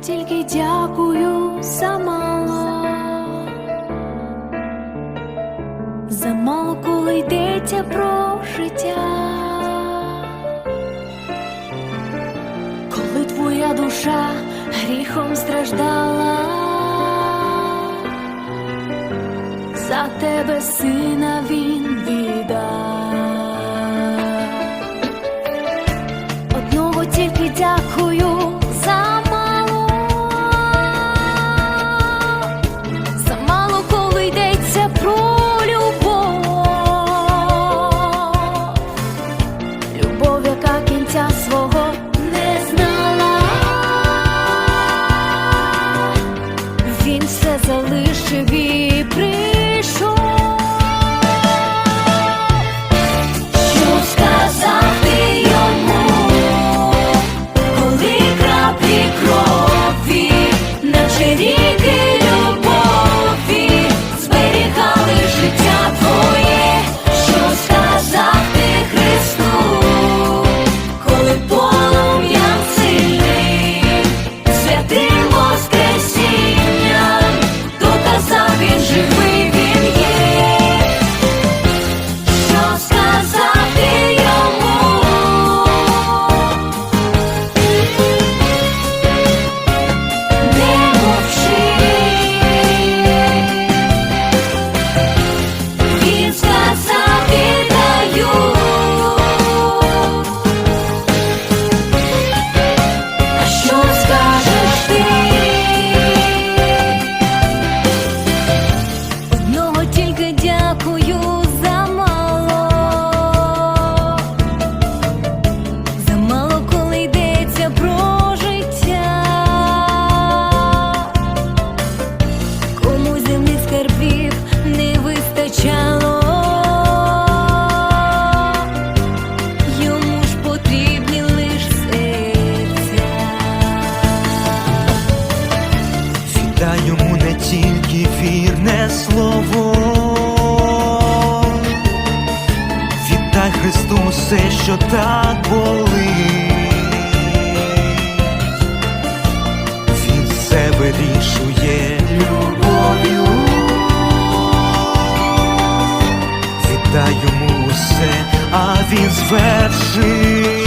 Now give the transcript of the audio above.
тільки дякую за мало. Замало, коли йдеться про життя. Коли твоя душа гріхом страждала, за тебе сина він віддав. Одного тільки дякую залишив і прийшов. Що сказати йому, коли краплі крові, наче ріки що так болить. Він все вирішує любов'ю. Віддай йому усе, а він звершить.